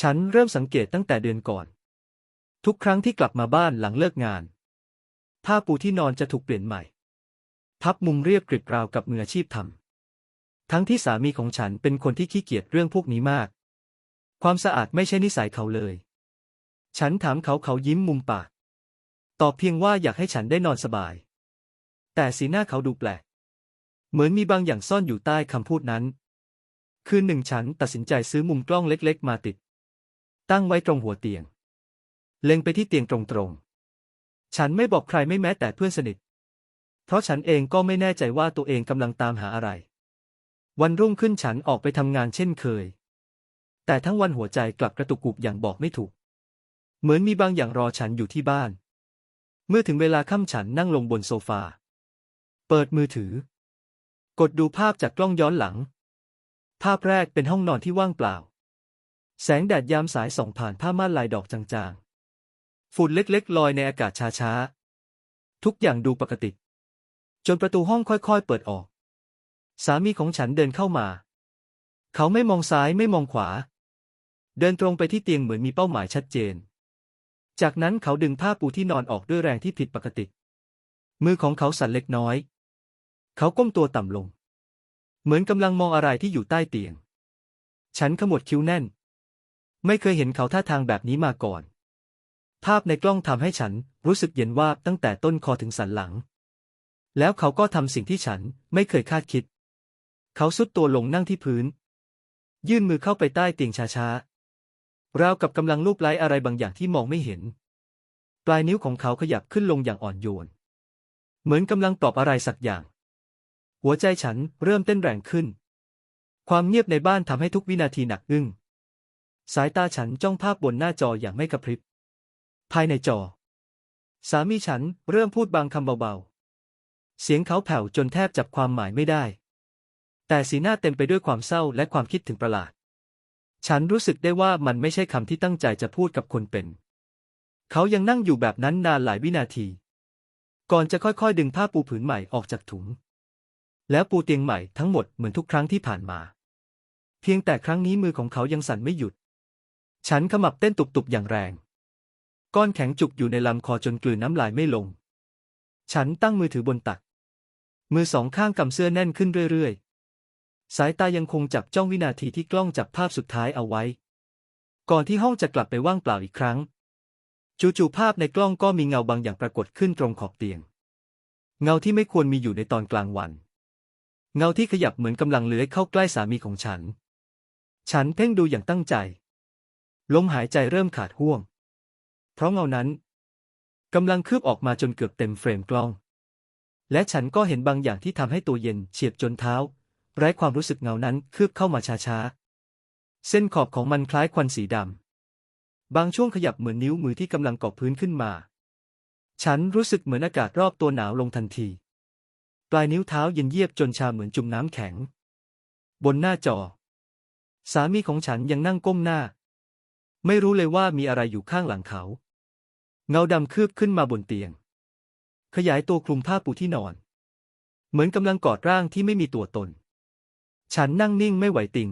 ฉันเริ่มสังเกตตั้งแต่เดือนก่อน ทุกครั้งที่กลับมาบ้านหลังเลิกงาน ผ้าปูที่นอนจะถูกเปลี่ยนใหม่ พับมุมเรียบกริบราวกับมืออาชีพทำทั้งที่สามีของฉันเป็นคนที่ขี้เกียจเรื่องพวกนี้มาก ความสะอาดไม่ใช่นิสัยเขาเลย ฉันถามเขาเขายิ้มมุมปาก ตอบเพียงว่าอยากให้ฉันได้นอนสบาย แต่สีหน้าเขาดูแปลก เหมือนมีบางอย่างซ่อนอยู่ใต้คำพูดนั้น คืนหนึ่งฉันตัดสินใจซื้อมุมกล้องเล็ก ๆ มาติด ตั้งไว้ตรงหัวเตียง เล็งไปที่เตียงตรงๆ ฉันไม่บอกใครไม่แม้แต่เพื่อนสนิท เพราะฉันเองก็ไม่แน่ใจว่าตัวเองกำลังตามหาอะไร วันรุ่งขึ้นฉันออกไปทำงานเช่นเคย แต่ทั้งวันหัวใจกลับกระตุกกุบอย่างบอกไม่ถูก เหมือนมีบางอย่างรอฉันอยู่ที่บ้าน เมื่อถึงเวลาค่ำฉันนั่งลงบนโซฟา เปิดมือถือ กดดูภาพจากกล้องย้อนหลัง ภาพแรกเป็นห้องนอนที่ว่างเปล่า แสงแดดยามสายส่องผ่านผ้าม่านลายดอกจางๆ ฝุ่นเล็กๆ ลอยในอากาศช้าๆ ทุกอย่างดูปกติ จนประตูห้องค่อยๆ เปิดออก สามีของฉันเดินเข้ามา เขาไม่มองซ้ายไม่มองขวา เดินตรงไปที่เตียงเหมือนมีเป้าหมายชัดเจน จากนั้นเขาดึงผ้าปูที่นอนออกด้วยแรงที่ผิดปกติ มือของเขาสั่นเล็กน้อย เขาก้มตัวต่ำลง เหมือนกำลังมองอะไรที่อยู่ใต้เตียง ฉันขมวดคิ้วแน่น ไม่เคยเห็นเขาท่าทางแบบนี้มาก่อน ภาพในกล้องทำให้ฉันรู้สึกเย็นว่าตั้งแต่ต้นคอถึงสันหลัง แล้วเขาก็ทำสิ่งที่ฉันไม่เคยคาดคิด เขาสุดตัวลงนั่งที่พื้น ยื่นมือเข้าไปใต้เตียงช้าๆราวกับกำลังลูบไล้อะไรบางอย่างที่มองไม่เห็น ปลายนิ้วของเขาขยับขึ้นลงอย่างอ่อนโยน เหมือนกำลังตอบอะไรสักอย่าง หัวใจฉันเริ่มเต้นแรงขึ้น ความเงียบในบ้านทำให้ทุกวินาทีหนักอึ้ง สายตาฉันจ้องภาพบนหน้าจออย่างไม่กระพริบ ภายในจอ สามีฉันเริ่มพูดบางคำเบาๆ เสียงเขาแผ่วจนแทบจับความหมายไม่ได้ แต่สีหน้าเต็มไปด้วยความเศร้าและความคิดถึงประหลาด ฉันรู้สึกได้ว่ามันไม่ใช่คำที่ตั้งใจจะพูดกับคนเป็น เขายังนั่งอยู่แบบนั้นนานหลายวินาที ก่อนจะค่อยๆ ดึงผ้าปูผืนใหม่ออกจากถุง แล้วปูเตียงใหม่ทั้งหมดเหมือนทุกครั้งที่ผ่านมา เพียงแต่ครั้งนี้มือของเขายังสั่นไม่หยุด ฉันขมับเต้นตุบๆอย่างแรง ก้อนแข็งจุกอยู่ในลำคอจนกลืนน้ำลายไม่ลง ฉันตั้งมือถือบนตัก มือสองข้างกำเสื้อแน่นขึ้นเรื่อยๆ สายตายังคงจับจ้องวินาทีที่กล้องจับภาพสุดท้ายเอาไว้ ก่อนที่ห้องจะกลับไปว่างเปล่าอีกครั้ง จู่ๆภาพในกล้องก็มีเงาบางอย่างปรากฏขึ้นตรงขอบเตียง เงาที่ไม่ควรมีอยู่ในตอนกลางวัน เงาที่ขยับเหมือนกำลังเลื้อยเข้าใกล้สามีของฉัน ฉันเพ่งดูอย่างตั้งใจ ลมหายใจเริ่มขาดห่วง เพราะเงานั้นกำลังคืบออกมาจนเกือบเต็มเฟรมกล้อง และฉันก็เห็นบางอย่างที่ทำให้ตัวเย็นเฉียบจนเท้า ไร้ความรู้สึกเงานั้นคืบเข้ามาช้าๆ เส้นขอบของมันคล้ายควันสีดำ บางช่วงขยับเหมือนนิ้วมือที่กำลังเกาะพื้นขึ้นมา ฉันรู้สึกเหมือนอากาศรอบตัวหนาวลงทันที ปลายนิ้วเท้าเย็นเยียบจนชาเหมือนจุ่มน้ำแข็ง บนหน้าจอ สามีของฉันยังนั่งก้มหน้า ไม่รู้เลยว่ามีอะไรอยู่ข้างหลังเขา เงาดำคืบขึ้นมาบนเตียง ขยายตัวคลุมผ้าปูที่นอน เหมือนกำลังกอดร่างที่ไม่มีตัวตน ฉันนั่งนิ่งไม่ไหวติง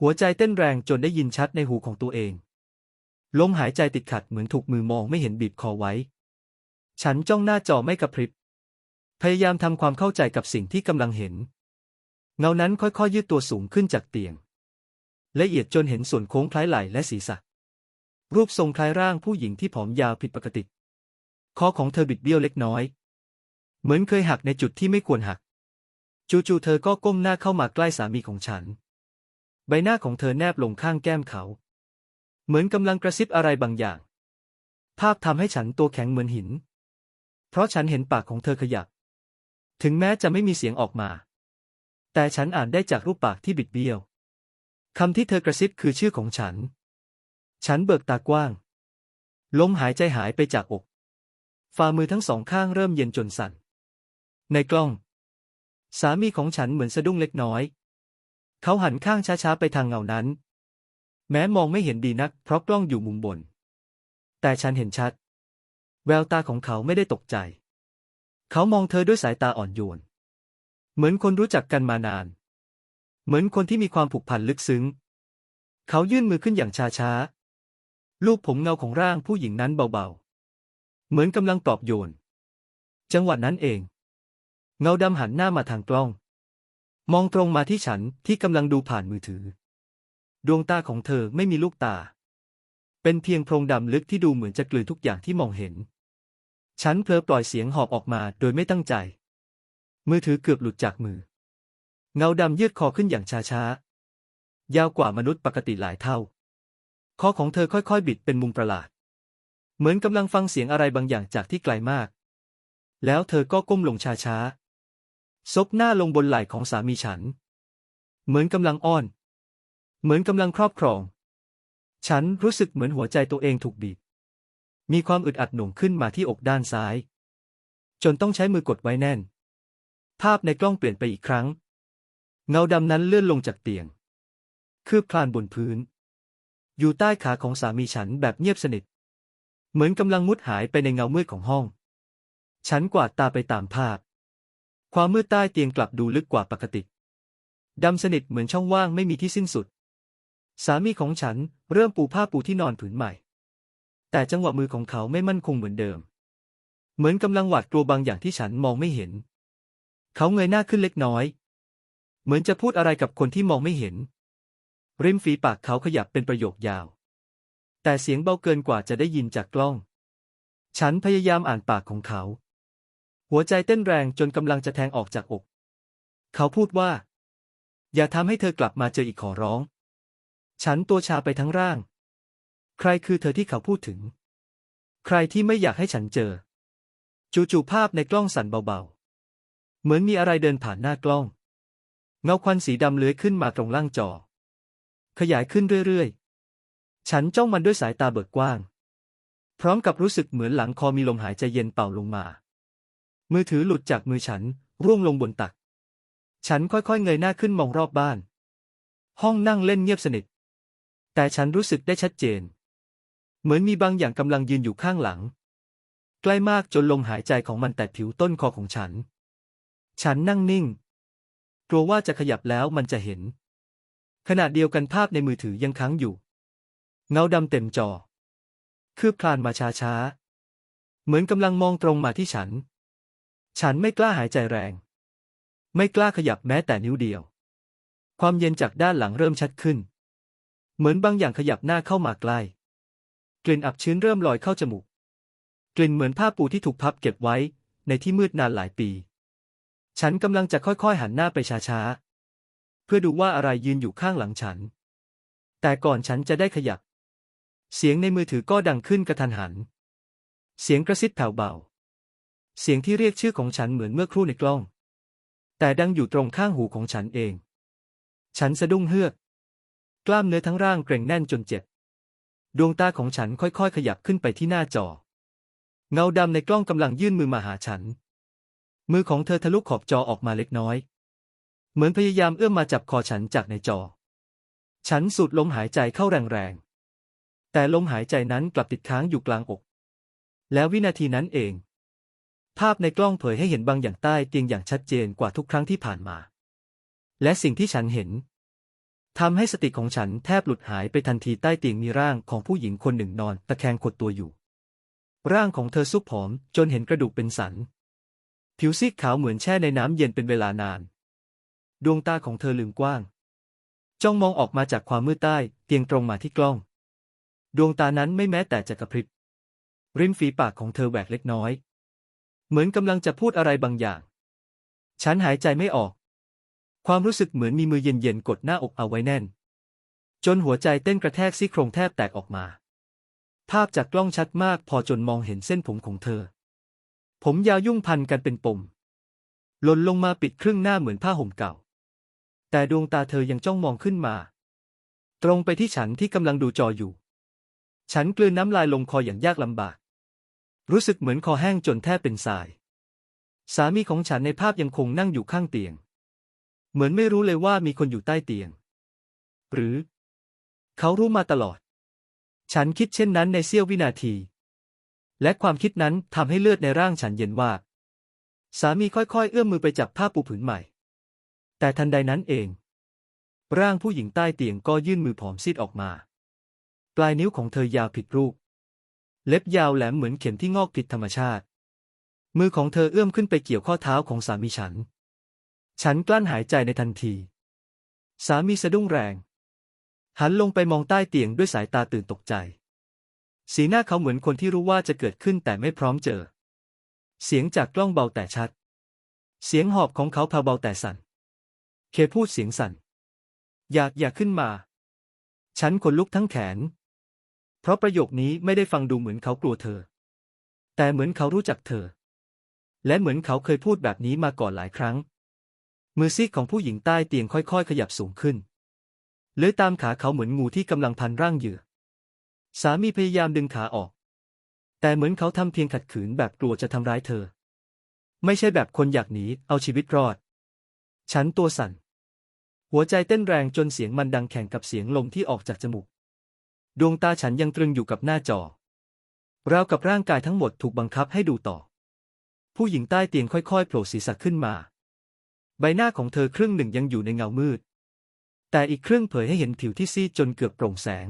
หัวใจเต้นแรงจนได้ยินชัดในหูของตัวเอง ลมหายใจติดขัดเหมือนถูกมือมองไม่เห็นบีบคอไว้ ฉันจ้องหน้าจอไม่กระพริบ พยายามทำความเข้าใจกับสิ่งที่กำลังเห็น เงานั้นค่อยๆยืดตัวสูงขึ้นจากเตียง ละเอียดจนเห็นส่วนโค้งคล้ายไหล่และศีรษะ รูปทรงคล้ายร่างผู้หญิงที่ผอมยาวผิดปกติ คอของเธอบิดเบี้ยวเล็กน้อย เหมือนเคยหักในจุดที่ไม่ควรหัก จู่ๆเธอก็ก้มหน้าเข้ามาใกล้สามีของฉัน ใบหน้าของเธอแนบลงข้างแก้มเขา เหมือนกำลังกระซิบอะไรบางอย่าง ภาพทำให้ฉันตัวแข็งเหมือนหิน เพราะฉันเห็นปากของเธอขยับ ถึงแม้จะไม่มีเสียงออกมา แต่ฉันอ่านได้จากรูปปากที่บิดเบี้ยว คำที่เธอกระซิบคือชื่อของฉัน ฉันเบิกตากว้าง ลมหายใจหายไปจากอก ฝ่ามือทั้งสองข้างเริ่มเย็นจนสั่น ในกล้อง สามีของฉันเหมือนสะดุ้งเล็กน้อย เขาหันข้างช้าๆไปทางเงานั้น แม้มองไม่เห็นดีนัก เพราะกล้องอยู่มุมบน แต่ฉันเห็นชัด แววตาของเขาไม่ได้ตกใจ เขามองเธอด้วยสายตาอ่อนโยน เหมือนคนรู้จักกันมานาน เหมือนคนที่มีความผูกพันลึกซึ้ง เขายื่นมือขึ้นอย่างช้าๆลูบผมเงาของร่างผู้หญิงนั้นเบาๆ เหมือนกำลังปลอบโยน จังหวะนั้นเอง เงาดำหันหน้ามาทางกล้อง มองตรงมาที่ฉันที่กำลังดูผ่านมือถือ ดวงตาของเธอไม่มีลูกตา เป็นเพียงโพรงดำลึกที่ดูเหมือนจะกลืนทุกอย่างที่มองเห็น ฉันเพลอปล่อยเสียงหอบออกมาโดยไม่ตั้งใจ มือถือเกือบหลุดจากมือ เงาดำยืดคอขึ้นอย่างช้าๆ ยาวกว่ามนุษย์ปกติหลายเท่า คอของเธอค่อยๆ บิดเป็นมุมประหลาด เหมือนกำลังฟังเสียงอะไรบางอย่างจากที่ไกลมาก แล้วเธอก็ก้มลงช้าๆ ซบหน้าลงบนไหล่ของสามีฉัน เหมือนกำลังอ้อน เหมือนกำลังครอบครอง ฉันรู้สึกเหมือนหัวใจตัวเองถูกบีบ มีความอึดอัดหน่วงขึ้นมาที่อกด้านซ้าย จนต้องใช้มือกดไว้แน่น ภาพในกล้องเปลี่ยนไปอีกครั้ง เงาดำนั้นเลื่อนลงจากเตียง คืบคลานบนพื้น อยู่ใต้ขาของสามีฉันแบบเงียบสนิท เหมือนกำลังมุดหายไปในเงามืดของห้อง ฉันกวาดตาไปตามภาพ ความมืดใต้เตียงกลับดูลึกกว่าปกติ ดำสนิทเหมือนช่องว่างไม่มีที่สิ้นสุด สามีของฉันเริ่มปูผ้าปูที่นอนผืนใหม่ แต่จังหวะมือของเขาไม่มั่นคงเหมือนเดิม เหมือนกำลังหวาดกลัวบางอย่างที่ฉันมองไม่เห็น เขาเงยหน้าขึ้นเล็กน้อย เหมือนจะพูดอะไรกับคนที่มองไม่เห็น ริมฝีปากเขาขยับเป็นประโยคยาว แต่เสียงเบาเกินกว่าจะได้ยินจากกล้อง ฉันพยายามอ่านปากของเขา หัวใจเต้นแรงจนกำลังจะแทงออกจากอก เขาพูดว่า อย่าทำให้เธอกลับมาเจออีกขอร้อง ฉันตัวชาไปทั้งร่าง ใครคือเธอที่เขาพูดถึง ใครที่ไม่อยากให้ฉันเจอ จู่ๆภาพในกล้องสั่นเบาๆ เหมือนมีอะไรเดินผ่านหน้ากล้อง เงาควันสีดำเลื้อยขึ้นมาตรงล่างจอ ขยายขึ้นเรื่อยๆ ฉันจ้องมันด้วยสายตาเบิกกว้าง พร้อมกับรู้สึกเหมือนหลังคอมีลมหายใจเย็นเป่าลงมา มือถือหลุดจากมือฉัน ร่วงลงบนตัก ฉันค่อยๆเงยหน้าขึ้นมองรอบบ้าน ห้องนั่งเล่นเงียบสนิท แต่ฉันรู้สึกได้ชัดเจน เหมือนมีบางอย่างกำลังยืนอยู่ข้างหลัง ใกล้มากจนลมหายใจของมันแตะผิวต้นคอของฉัน ฉันนั่งนิ่ง กลัวว่าจะขยับแล้วมันจะเห็น ขณะเดียวกันภาพในมือถือยังค้างอยู่ เงาดำเต็มจอ คืบคลานมาช้าๆ เหมือนกำลังมองตรงมาที่ฉัน ฉันไม่กล้าหายใจแรง ไม่กล้าขยับแม้แต่นิ้วเดียว ความเย็นจากด้านหลังเริ่มชัดขึ้น เหมือนบางอย่างขยับหน้าเข้ามาใกล้ กลิ่นอับชื้นเริ่มลอยเข้าจมูก กลิ่นเหมือนผ้าปูที่ถูกพับเก็บไว้ในที่มืดนานหลายปี ฉันกำลังจะค่อยๆหันหน้าไปช้าๆ เพื่อดูว่าอะไรยืนอยู่ข้างหลังฉัน แต่ก่อนฉันจะได้ขยับ เสียงในมือถือก็ดังขึ้นกระทันหัน เสียงกระซิบแผ่วเบา เสียงที่เรียกชื่อของฉันเหมือนเมื่อครู่ในกล้อง แต่ดังอยู่ตรงข้างหูของฉันเอง ฉันสะดุ้งเฮือก กล้ามเนื้อทั้งร่างเกร็งแน่นจนเจ็บ ดวงตาของฉันค่อยๆ ขยับขึ้นไปที่หน้าจอ เงาดำในกล้องกำลังยื่นมือมาหาฉัน มือของเธอทะลุขอบจอออกมาเล็กน้อย เหมือนพยายามเอื้อมมาจับคอฉันจากในจอ ฉันสูดลมหายใจเข้าแรงๆ แต่ลมหายใจนั้นกลับติดค้างอยู่กลางอก แล้ววินาทีนั้นเอง ภาพในกล้องเผยให้เห็นบางอย่างใต้เตียงอย่างชัดเจนกว่าทุกครั้งที่ผ่านมา และสิ่งที่ฉันเห็นทำให้สติของฉันแทบหลุดหายไปทันทีใต้เตียงมีร่างของผู้หญิงคนหนึ่งนอนตะแคงขดตัวอยู่ ร่างของเธอซุบผอมจนเห็นกระดูกเป็นสัน ผิวซีดขาวเหมือนแช่ในน้ำเย็นเป็นเวลานาน ดวงตาของเธอลืมกว้าง จ้องมองออกมาจากความมืดใต้เตียงตรงมาที่กล้อง ดวงตานั้นไม่แม้แต่จะกระพริบ ริมฝีปากของเธอแหวกเล็กน้อย เหมือนกำลังจะพูดอะไรบางอย่าง ฉันหายใจไม่ออก ความรู้สึกเหมือนมีมือเย็นๆกดหน้าอกเอาไว้แน่น จนหัวใจเต้นกระแทกซี่โครงแทบแตกออกมา ภาพจากกล้องชัดมากพอจนมองเห็นเส้นผมของเธอ ผมยาวยุ่งพันกันเป็นปมหล่นลงมาปิดครึ่งหน้าเหมือนผ้าห่มเก่า แต่ดวงตาเธอยังจ้องมองขึ้นมา ตรงไปที่ฉันที่กำลังดูจออยู่ ฉันกลืนน้ำลายลงคออย่างยากลำบาก รู้สึกเหมือนคอแห้งจนแทบเป็นทราย สามีของฉันในภาพยังคงนั่งอยู่ข้างเตียง เหมือนไม่รู้เลยว่ามีคนอยู่ใต้เตียง หรือ เขารู้มาตลอด ฉันคิดเช่นนั้นในเสี้ยววินาที และความคิดนั้นทำให้เลือดในร่างฉันเย็นว่า สามีค่อยๆ เอื้อมมือไปจับผ้าปูผืนใหม่ แต่ทันใดนั้นเอง ร่างผู้หญิงใต้เตียงก็ยื่นมือผอมซีดออกมา ปลายนิ้วของเธอยาวผิดรูป เล็บยาวแหลมเหมือนเข็มที่งอกผิดธรรมชาติ มือของเธอเอื้อมขึ้นไปเกี่ยวข้อเท้าของสามีฉัน ฉันกลั้นหายใจในทันที สามีสะดุ้งแรง หันลงไปมองใต้เตียงด้วยสายตาตื่นตกใจ สีหน้าเขาเหมือนคนที่รู้ว่าจะเกิดขึ้นแต่ไม่พร้อมเจอ เสียงจากกล้องเบาแต่ชัด เสียงหอบของเขาพาเบาแต่สั่น เคพูดเสียงสั่น อยากอยากขึ้นมา ฉันขนลุกทั้งแขน เพราะประโยคนี้ไม่ได้ฟังดูเหมือนเขากลัวเธอ แต่เหมือนเขารู้จักเธอ และเหมือนเขาเคยพูดแบบนี้มาก่อนหลายครั้ง มือซีกของผู้หญิงใต้เตียงค่อยๆ ขยับสูงขึ้นเลื้อยตามขาเขาเหมือนงูที่กำลังพันร่างเหยื่อ สามีพยายามดึงขาออก แต่เหมือนเขาทำเพียงขัดขืนแบบกลัวจะทำร้ายเธอ ไม่ใช่แบบคนอยากหนีเอาชีวิตรอด ฉันตัวสั่น หัวใจเต้นแรงจนเสียงมันดังแข่งกับเสียงลมที่ออกจากจมูก ดวงตาฉันยังตรึงอยู่กับหน้าจอ ราวกับร่างกายทั้งหมดถูกบังคับให้ดูต่อ ผู้หญิงใต้เตียงค่อยๆโผล่ศีรษะขึ้นมา ใบหน้าของเธอครึ่งหนึ่งยังอยู่ในเงามืด แต่อีกครึ่งเผยให้เห็นผิวที่ซีดจนเกือบโปร่งแสง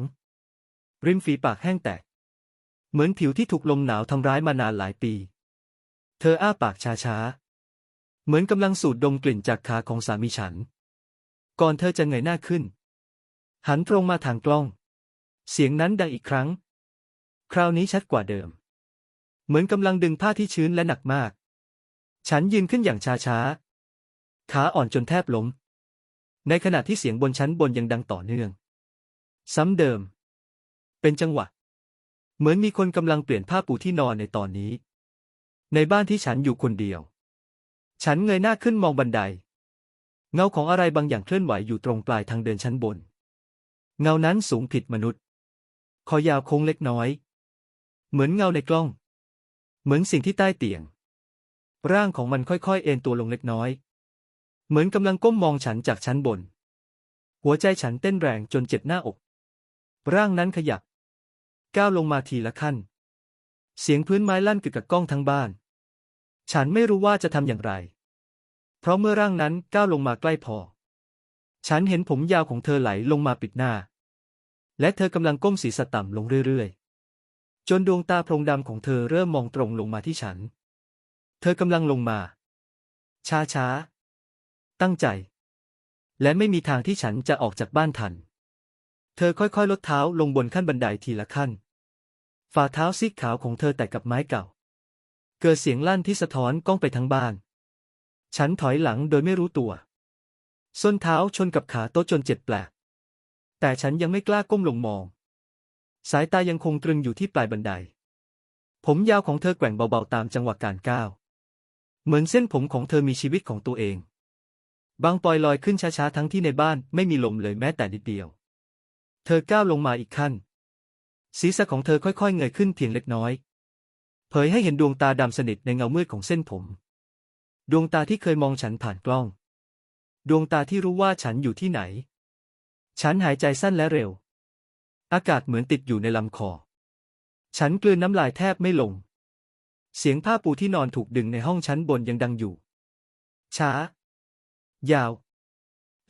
ริมฝีปากแห้งแตก เหมือนผิวที่ถูกลมหนาวทำร้ายมานานหลายปี เธออ้าปากช้าๆ เหมือนกำลังสูดดมกลิ่นจากขาของสามีฉัน ก่อนเธอจะเงยหน้าขึ้น หันตรงมาทางกล้อง เสียงนั้นดังอีกครั้ง คราวนี้ชัดกว่าเดิม เหมือนกำลังดึงผ้าที่ชื้นและหนักมาก ฉันยืนขึ้นอย่างช้าๆ ขาอ่อนจนแทบล้ม ในขณะที่เสียงบนชั้นบนยังดังต่อเนื่อง ซ้ำเดิม เป็นจังหวะ เหมือนมีคนกำลังเปลี่ยนผ้าปูที่นอนในตอนนี้ ในบ้านที่ฉันอยู่คนเดียว ฉันเงยหน้าขึ้นมองบันได เงาของอะไรบางอย่างเคลื่อนไหวอยู่ตรงปลายทางเดินชั้นบน เงานั้นสูงผิดมนุษย์ คอยาวโค้งเล็กน้อย เหมือนเงาในกล้อง เหมือนสิ่งที่ใต้เตียง ร่างของมันค่อยๆ เอ็นตัวลงเล็กน้อย เหมือนกำลังก้มมองฉันจากชั้นบน หัวใจฉันเต้นแรงจนเจ็บหน้าอกร่างนั้นขยับ ก้าวลงมาทีละขั้น เสียงพื้นไม้ลั่นกึกกับกล้องทั้งบ้าน ฉันไม่รู้ว่าจะทำอย่างไร เพราะเมื่อร่างนั้นก้าวลงมาใกล้พอ ฉันเห็นผมยาวของเธอไหลลงมาปิดหน้า และเธอกำลังก้มศีรษะต่ำลงเรื่อยๆ จนดวงตาโพรงดำของเธอเริ่มมองตรงลงมาที่ฉัน เธอกำลังลงมา ช้าๆ ตั้งใจ และไม่มีทางที่ฉันจะออกจากบ้านทัน เธอค่อยๆ ลดเท้าลงบนขั้นบันไดทีละขั้น ฝ่าเท้าซีกขาวของเธอแตะกับไม้เก่า เกิดเสียงลั่นที่สะท้อนก้องไปทั้งบ้าน ฉันถอยหลังโดยไม่รู้ตัว ส้นเท้าชนกับขาโต๊ะจนเจ็บแปลก แต่ฉันยังไม่กล้าก้มลงมอง สายตายังคงตรึงอยู่ที่ปลายบันได ผมยาวของเธอแกว่งเบาๆตามจังหวะการก้าว เหมือนเส้นผมของเธอมีชีวิตของตัวเอง บางปลอยลอยขึ้นช้าๆทั้งที่ในบ้านไม่มีลมเลยแม้แต่นิดเดียว เธอก้าวลงมาอีกขั้น ศีรษะของเธอค่อยๆ เงยขึ้นเพียงเล็กน้อย เผยให้เห็นดวงตาดำสนิทในเงามืดของเส้นผม ดวงตาที่เคยมองฉันผ่านกล้อง ดวงตาที่รู้ว่าฉันอยู่ที่ไหน ฉันหายใจสั้นและเร็ว อากาศเหมือนติดอยู่ในลำคอ ฉันกลืนน้ำลายแทบไม่ลง เสียงผ้าปูที่นอนถูกดึงในห้องชั้นบนยังดังอยู่ ช้า ยาว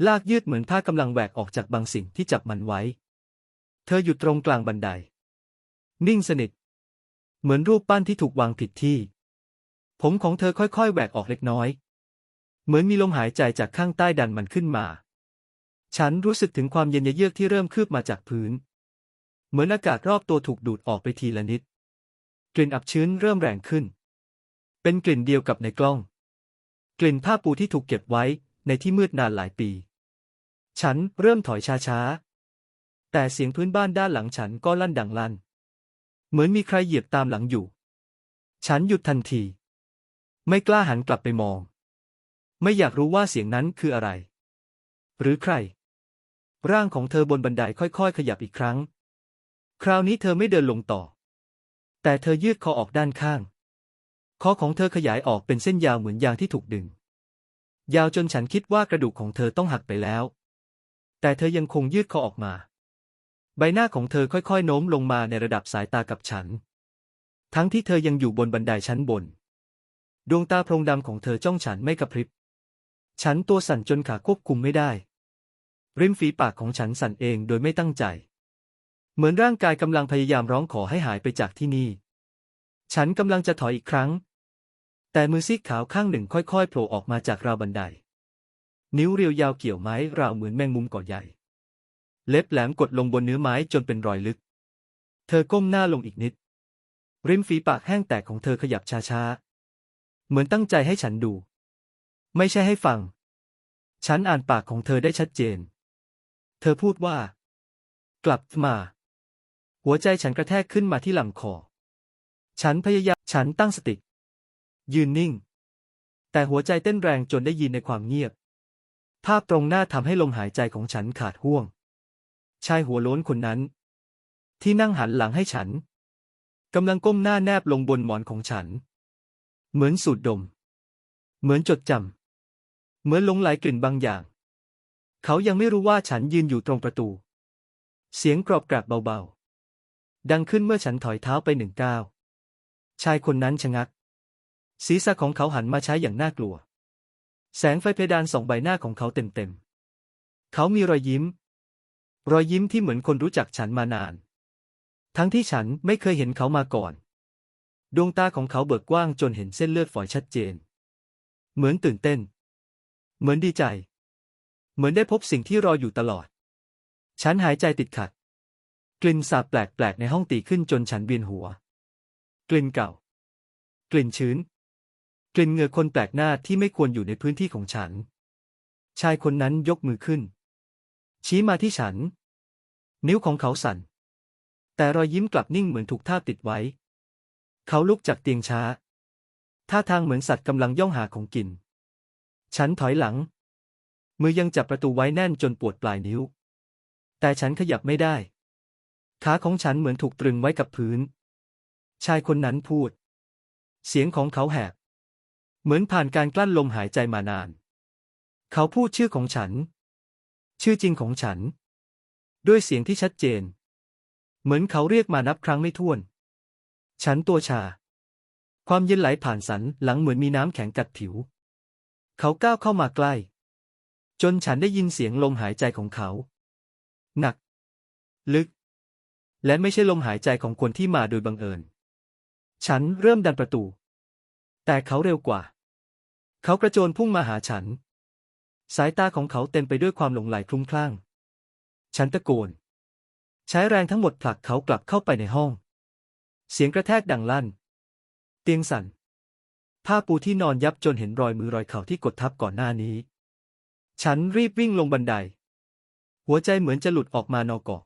ลากยืดเหมือนผ้ากำลังแหวกออกจากบางสิ่งที่จับมันไว้ เธออยู่ตรงกลางบันได นิ่งสนิท เหมือนรูปปั้นที่ถูกวางผิดที่ ผมของเธอค่อยๆแหวกออกเล็กน้อย เหมือนมีลมหายใจจากข้างใต้ดันมันขึ้นมา ฉันรู้สึกถึงความเย็นเยือกที่เริ่มคืบมาจากพื้น เหมือนอากาศรอบตัวถูกดูดออกไปทีละนิด กลิ่นอับชื้นเริ่มแรงขึ้น เป็นกลิ่นเดียวกับในกล้อง กลิ่นผ้าปูที่ถูกเก็บไว้ในที่มืดนานหลายปี ฉันเริ่มถอยช้าๆ แต่เสียงพื้นบ้านด้านหลังฉันก็ลั่นดังลั่น เหมือนมีใครเหยียบตามหลังอยู่ ฉันหยุดทันที ไม่กล้าหันกลับไปมอง ไม่อยากรู้ว่าเสียงนั้นคืออะไร หรือใคร ร่างของเธอบนบันไดค่อยๆ ขยับอีกครั้ง คราวนี้เธอไม่เดินลงต่อ แต่เธอยืดคอออกด้านข้าง คอของเธอขยายออกเป็นเส้นยาวเหมือนยางที่ถูกดึง ยาวจนฉันคิดว่ากระดูกของเธอต้องหักไปแล้ว แต่เธอยังคงยืดคอออกมา ใบหน้าของเธอค่อยๆ โน้มลงมาในระดับสายตากับฉัน ทั้งที่เธอยังอยู่บนบันไดชั้นบน ดวงตาโพรงดำของเธอจ้องฉันไม่กระพริบ ฉันตัวสั่นจนขาควบคุมไม่ได้ ริมฝีปากของฉันสั่นเองโดยไม่ตั้งใจ เหมือนร่างกายกำลังพยายามร้องขอให้หายไปจากที่นี่ ฉันกำลังจะถอยอีกครั้ง แต่มือซีกขาวข้างหนึ่งค่อยๆโผล่ออกมาจากราวบันได นิ้วเรียวยาวเกี่ยวไม้ราวเหมือนแมงมุมก่อใหญ่ เล็บแหลมกดลงบนเนื้อไม้จนเป็นรอยลึก เธอก้มหน้าลงอีกนิด ริมฝีปากแห้งแตกของเธอขยับช้าๆ เหมือนตั้งใจให้ฉันดู ไม่ใช่ให้ฟัง ฉันอ่านปากของเธอได้ชัดเจน เธอพูดว่า กลับมา หัวใจฉันกระแทกขึ้นมาที่ลำคอ ฉันพยายามฉันตั้งสติ ยืนนิ่ง แต่หัวใจเต้นแรงจนได้ยินในความเงียบ ภาพตรงหน้าทำให้ลมหายใจของฉันขาดห่วง ชายหัวโล้นคนนั้น ที่นั่งหันหลังให้ฉันกำลังก้มหน้าแนบลงบนหมอนของฉัน เหมือนสูดดม เหมือนจดจำเหมือนหลงไหลกลิ่นบางอย่าง เขายังไม่รู้ว่าฉันยืนอยู่ตรงประตู เสียงกรอบกรากเบาๆ ดังขึ้นเมื่อฉันถอยเท้าไปหนึ่งก้าวชายคนนั้นชะงัก ศีรษะของเขาหันมาใช้อย่างน่ากลัว แสงไฟเพดานส่องใบหน้าของเขาเต็มๆ เขามีรอยยิ้ม รอยยิ้มที่เหมือนคนรู้จักฉันมานาน ทั้งที่ฉันไม่เคยเห็นเขามาก่อน ดวงตาของเขาเบิกกว้างจนเห็นเส้นเลือดฝอยชัดเจน เหมือนตื่นเต้น เหมือนดีใจ เหมือนได้พบสิ่งที่รออยู่ตลอด ฉันหายใจติดขัด กลิ่นสาบแปลกๆในห้องตีขึ้นจนฉันเวียนหัว กลิ่นเก่า กลิ่นชื้น กลิ่นเหงื่อคนแปลกหน้าที่ไม่ควรอยู่ในพื้นที่ของฉัน ชายคนนั้นยกมือขึ้น ชี้มาที่ฉัน นิ้วของเขาสั่น แต่รอยยิ้มกลับนิ่งเหมือนถูกท่าบติดไว้ เขาลุกจากเตียงช้า ท่าทางเหมือนสัตว์กำลังย่องหาของกิน ฉันถอยหลัง มือยังจับประตูไว้แน่นจนปวดปลายนิ้ว แต่ฉันขยับไม่ได้ ขาของฉันเหมือนถูกตรึงไว้กับพื้น ชายคนนั้นพูด เสียงของเขาแหบ เหมือนผ่านการกลั้นลมหายใจมานาน เขาพูดชื่อของฉัน ชื่อจริงของฉัน ด้วยเสียงที่ชัดเจน เหมือนเขาเรียกมานับครั้งไม่ถ้วน ฉันตัวชา ความเย็นไหลผ่านสันหลังเหมือนมีน้ำแข็งกัดผิว เขาก้าวเข้ามาใกล้ จนฉันได้ยินเสียงลมหายใจของเขา หนัก ลึก และไม่ใช่ลมหายใจของคนที่มาโดยบังเอิญ ฉันเริ่มดันประตู แต่เขาเร็วกว่า เขากระโจนพุ่งมาหาฉัน สายตาของเขาเต็มไปด้วยความหลงไหลคลุ้มคลั่ง ฉันตะโกน ใช้แรงทั้งหมดผลักเขากลับเข้าไปในห้อง เสียงกระแทกดังลั่น เตียงสั่น ผ้าปูที่นอนยับจนเห็นรอยมือรอยเข่าที่กดทับก่อนหน้านี้ ฉันรีบวิ่งลงบันได หัวใจเหมือนจะหลุดออกมานอกอก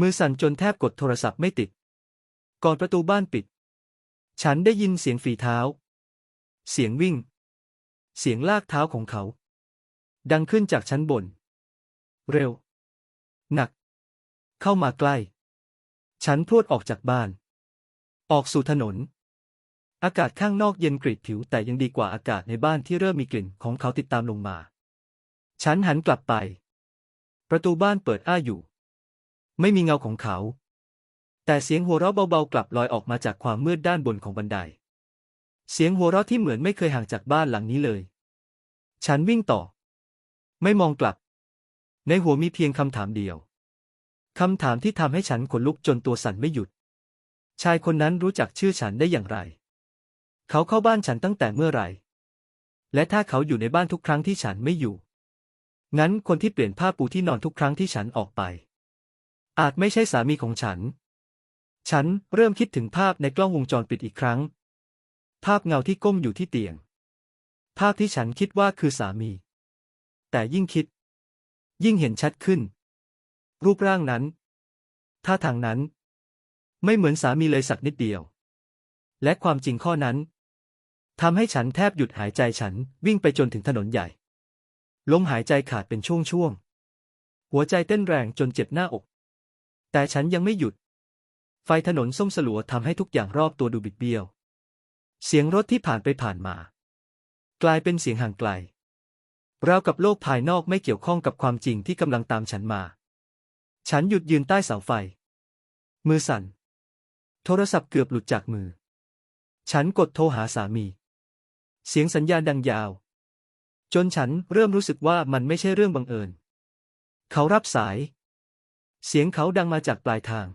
มือสั่นจนแทบกดโทรศัพท์ไม่ติด ก่อนประตูบ้านปิด ฉันได้ยินเสียงฝีเท้า เสียงวิ่ง เสียงลากเท้าของเขา ดังขึ้นจากชั้นบน เร็ว หนัก เข้ามาใกล้ ฉันพรวดออกจากบ้าน ออกสู่ถนน อากาศข้างนอกเย็นกรีดผิวแต่ยังดีกว่าอากาศในบ้านที่เริ่มมีกลิ่นของเขาติดตามลงมา ฉันหันกลับไป ประตูบ้านเปิดอ้าอยู่ ไม่มีเงาของเขา แต่เสียงหัวเราะเบาๆ กลับลอยออกมาจากความมืดด้านบนของบันได เสียงหัวเราะที่เหมือนไม่เคยห่างจากบ้านหลังนี้เลย ฉันวิ่งต่อ ไม่มองกลับ ในหัวมีเพียงคำถามเดียว คำถามที่ทำให้ฉันขนลุกจนตัวสั่นไม่หยุด ชายคนนั้นรู้จักชื่อฉันได้อย่างไร เขาเข้าบ้านฉันตั้งแต่เมื่อไหร่ และถ้าเขาอยู่ในบ้านทุกครั้งที่ฉันไม่อยู่ งั้นคนที่เปลี่ยนผ้าปูที่นอนทุกครั้งที่ฉันออกไป อาจไม่ใช่สามีของฉัน ฉันเริ่มคิดถึงภาพในกล้องวงจรปิดอีกครั้ง ภาพเงาที่ก้มอยู่ที่เตียง ภาพที่ฉันคิดว่าคือสามี แต่ยิ่งคิด ยิ่งเห็นชัดขึ้น รูปร่างนั้น ท่าทางนั้น ไม่เหมือนสามีเลยสักนิดเดียว และความจริงข้อนั้นทำให้ฉันแทบหยุดหายใจฉันวิ่งไปจนถึงถนนใหญ่ ลมหายใจขาดเป็นช่วงๆ หัวใจเต้นแรงจนเจ็บหน้าอก แต่ฉันยังไม่หยุด ไฟถนนส้มสลัวทำให้ทุกอย่างรอบตัวดูบิดเบี้ยว เสียงรถที่ผ่านไปผ่านมา กลายเป็นเสียงห่างไกล ราวกับโลกภายนอกไม่เกี่ยวข้องกับความจริงที่กำลังตามฉันมา ฉันหยุดยืนใต้เสาไฟ มือสั่น โทรศัพท์เกือบหลุดจากมือ ฉันกดโทรหาสามี เสียงสัญญาณดังยาว จนฉันเริ่มรู้สึกว่ามันไม่ใช่เรื่องบังเอิญ เขารับสาย เสียงเขาดังมาจากปลายทาง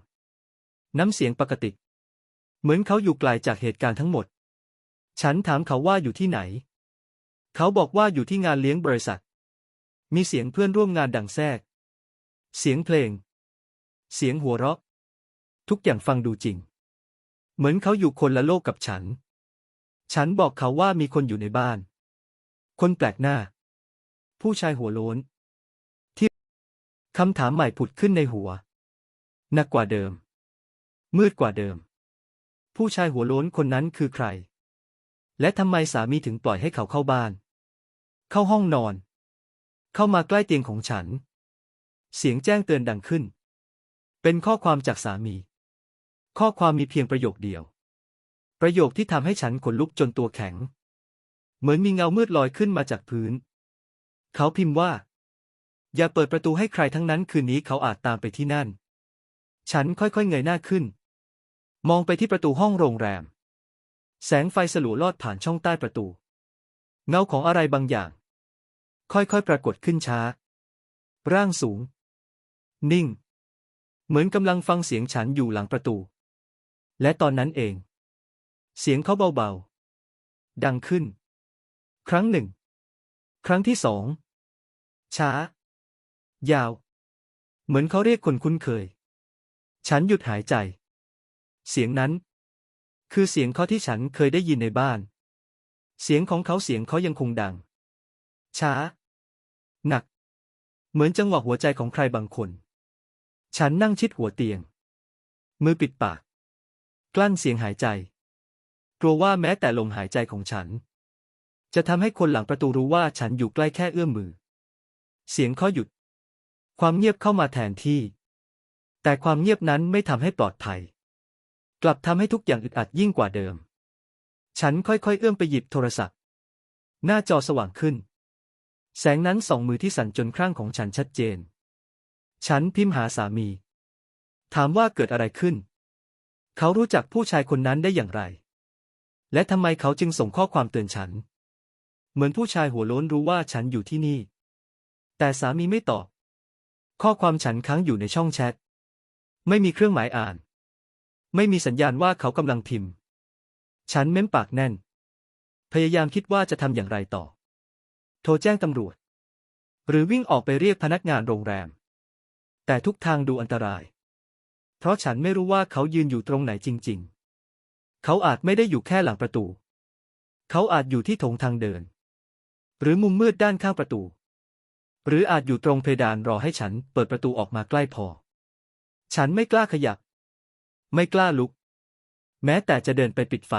น้ำเสียงปกติ เหมือนเขาอยู่ไกลจากเหตุการณ์ทั้งหมด ฉันถามเขาว่าอยู่ที่ไหน เขาบอกว่าอยู่ที่งานเลี้ยงบริษัท มีเสียงเพื่อนร่วมงานดังแทรก เสียงเพลง เสียงหัวเราะ ทุกอย่างฟังดูจริง เหมือนเขาอยู่คนละโลกกับฉัน ฉันบอกเขาว่ามีคนอยู่ในบ้าน คนแปลกหน้า ผู้ชายหัวโล้น ที่คำถามใหม่ผุดขึ้นในหัวหนักกว่าเดิม มืดกว่าเดิม ผู้ชายหัวโล้นคนนั้นคือใคร และทำไมสามีถึงปล่อยให้เขาเข้าบ้าน เข้าห้องนอน เข้ามาใกล้เตียงของฉัน เสียงแจ้งเตือนดังขึ้น เป็นข้อความจากสามี ข้อความมีเพียงประโยคเดียว ประโยคที่ทำให้ฉันขนลุกจนตัวแข็ง เหมือนมีเงามืดลอยขึ้นมาจากพื้น เขาพิมพ์ว่า อย่าเปิดประตูให้ใครทั้งนั้นคืนนี้เขาอาจตามไปที่นั่น ฉันค่อยๆเงยหน้าขึ้น มองไปที่ประตูห้องโรงแรม แสงไฟสลัวลอดผ่านช่องใต้ประตูเงาของอะไรบางอย่าง ค่อยๆ ปรากฏขึ้นช้า ร่างสูง นิ่ง เหมือนกำลังฟังเสียงฉันอยู่หลังประตู และตอนนั้นเอง เสียงเขาเบาๆ ดังขึ้น ครั้งหนึ่ง ครั้งที่สอง ช้า ยาว เหมือนเขาเรียกคนคุ้นเคย ฉันหยุดหายใจ เสียงนั้น คือเสียงเขาที่ฉันเคยได้ยินในบ้าน เสียงของเขาเสียงเขายังคงดัง ช้า หนัก เหมือนจังหวะหัวใจของใครบางคน ฉันนั่งชิดหัวเตียง มือปิดปาก กลั้นเสียงหายใจ กลัวว่าแม้แต่ลมหายใจของฉัน จะทำให้คนหลังประตูรู้ว่าฉันอยู่ใกล้แค่เอื้อมมือ เสียงเขาหยุด ความเงียบเข้ามาแทนที่ แต่ความเงียบนั้นไม่ทำให้ปลอดภัย กลับทำให้ทุกอย่างอึดอัดยิ่งกว่าเดิม ฉันค่อยๆเอื้อมไปหยิบโทรศัพท์ หน้าจอสว่างขึ้น แสงนั้นส่องมือที่สั่นจนครั่งของฉันชัดเจน ฉันพิมพ์หาสามี ถามว่าเกิดอะไรขึ้น เขารู้จักผู้ชายคนนั้นได้อย่างไร และทำไมเขาจึงส่งข้อความเตือนฉัน เหมือนผู้ชายหัวโล้นรู้ว่าฉันอยู่ที่นี่ แต่สามีไม่ตอบ ข้อความฉันค้างอยู่ในช่องแชท ไม่มีเครื่องหมายอ่าน ไม่มีสัญญาณว่าเขากำลังพิมพ์ ฉันเม้มปากแน่น พยายามคิดว่าจะทำอย่างไรต่อ โทรแจ้งตำรวจ หรือวิ่งออกไปเรียกพนักงานโรงแรม แต่ทุกทางดูอันตราย เพราะฉันไม่รู้ว่าเขายืนอยู่ตรงไหนจริง ๆ เขาอาจไม่ได้อยู่แค่หลังประตู เขาอาจอยู่ที่โถงทางเดิน หรือมุมมืดด้านข้างประตู หรืออาจอยู่ตรงเพดานรอให้ฉันเปิดประตูออกมาใกล้พอ ฉันไม่กล้าขยับ ไม่กล้าลุก แม้แต่จะเดินไปปิดไฟ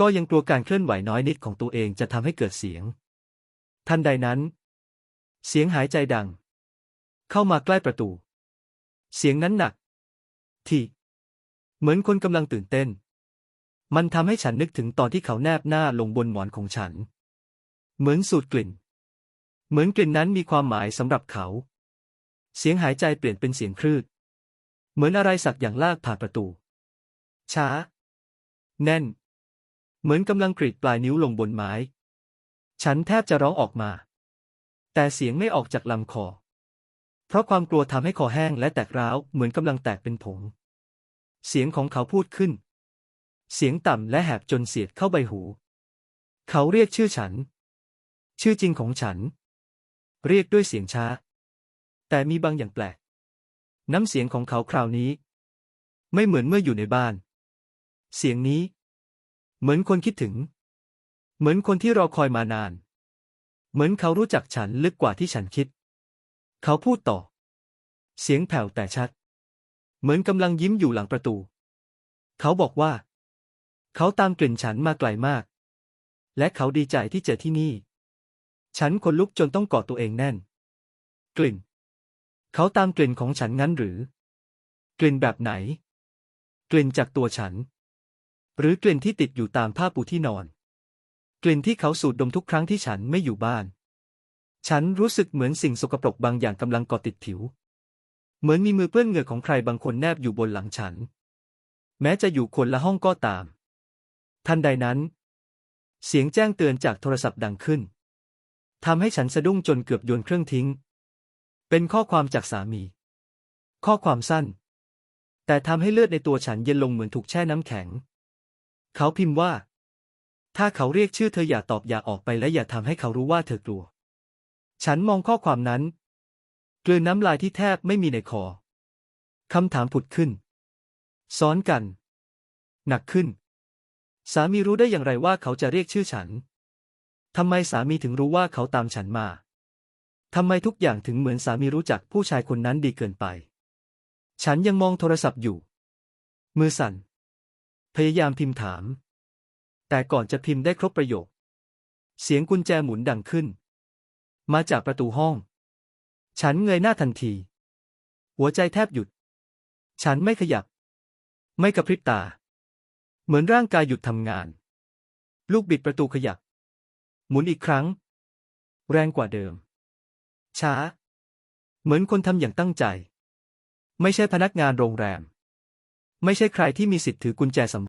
ก็ยังกลัวการเคลื่อนไหวน้อยนิดของตัวเองจะทำให้เกิดเสียง ทันใดนั้น เสียงหายใจดัง เข้ามาใกล้ประตู เสียงนั้นหนัก ที่ เหมือนคนกำลังตื่นเต้น มันทำให้ฉันนึกถึงตอนที่เขาแนบหน้าลงบนหมอนของฉัน เหมือนสูดกลิ่น เหมือนกลิ่นนั้นมีความหมายสำหรับเขา เสียงหายใจเปลี่ยนเป็นเสียงคลืด เหมือนอะไรสักอย่างลากผ่านประตู ช้า แน่น เหมือนกำลังกรีดปลายนิ้วลงบนไม้ ฉันแทบจะร้องออกมา แต่เสียงไม่ออกจากลำคอ เพราะความกลัวทำให้คอแห้งและแตกร้าวเหมือนกำลังแตกเป็นผง เสียงของเขาพูดขึ้น เสียงต่ำและแหบจนเสียดเข้าใบหู เขาเรียกชื่อฉัน ชื่อจริงของฉัน เรียกด้วยเสียงช้า แต่มีบางอย่างแปลก น้ำเสียงของเขาคราวนี้ ไม่เหมือนเมื่ออยู่ในบ้าน เสียงนี้ เหมือนคนคิดถึง เหมือนคนที่รอคอยมานาน เหมือนเขารู้จักฉันลึกกว่าที่ฉันคิด เขาพูดต่อ เสียงแผ่วแต่ชัด เหมือนกำลังยิ้มอยู่หลังประตู เขาบอกว่า เขาตามกลิ่นฉันมาไกลมาก และเขาดีใจที่เจอที่นี่ ฉันคนลุกจนต้องกอดตัวเองแน่น กลิ่น เขาตามกลิ่นของฉันงั้นหรือ กลิ่นแบบไหน กลิ่นจากตัวฉัน หรือกลิ่นที่ติดอยู่ตามผ้าปูที่นอน กลิ่นที่เขาสูดดมทุกครั้งที่ฉันไม่อยู่บ้าน ฉันรู้สึกเหมือนสิ่งสกปรกบางอย่างกำลังเกาะติดผิว เหมือนมีมือเปื้อนเหงื่อของใครบางคนแนบอยู่บนหลังฉัน แม้จะอยู่คนละห้องก็ตาม ทันใดนั้น เสียงแจ้งเตือนจากโทรศัพท์ดังขึ้นทำให้ฉันสะดุ้งจนเกือบโยนเครื่องทิ้ง เป็นข้อความจากสามี ข้อความสั้น แต่ทำให้เลือดในตัวฉันเย็นลงเหมือนถูกแช่น้ำแข็ง เขาพิมพ์ว่า ถ้าเขาเรียกชื่อเธออย่าตอบอย่าออกไปและอย่าทำให้เขารู้ว่าเธอกลัว ฉันมองข้อความนั้นกลืนน้ำลายที่แทบไม่มีในคอ คำถามผุดขึ้น ซ้อนกัน หนักขึ้น สามีรู้ได้อย่างไรว่าเขาจะเรียกชื่อฉัน ทำไมสามีถึงรู้ว่าเขาตามฉันมา ทำไมทุกอย่างถึงเหมือนสามีรู้จักผู้ชายคนนั้นดีเกินไป ฉันยังมองโทรศัพท์อยู่ มือสั่น พยายามพิมพ์ถาม แต่ก่อนจะพิมพ์ได้ครบประโยค เสียงกุญแจหมุนดังขึ้น มาจากประตูห้อง ฉันเงยหน้าทันที หัวใจแทบหยุด ฉันไม่ขยับ ไม่กระพริบตา เหมือนร่างกายหยุดทำงาน ลูกบิดประตูขยับ หมุนอีกครั้ง แรงกว่าเดิม ช้า เหมือนคนทำอย่างตั้งใจ ไม่ใช่พนักงานโรงแรม ไม่ใช่ใครที่มีสิทธิ์ถือกุญแจสำ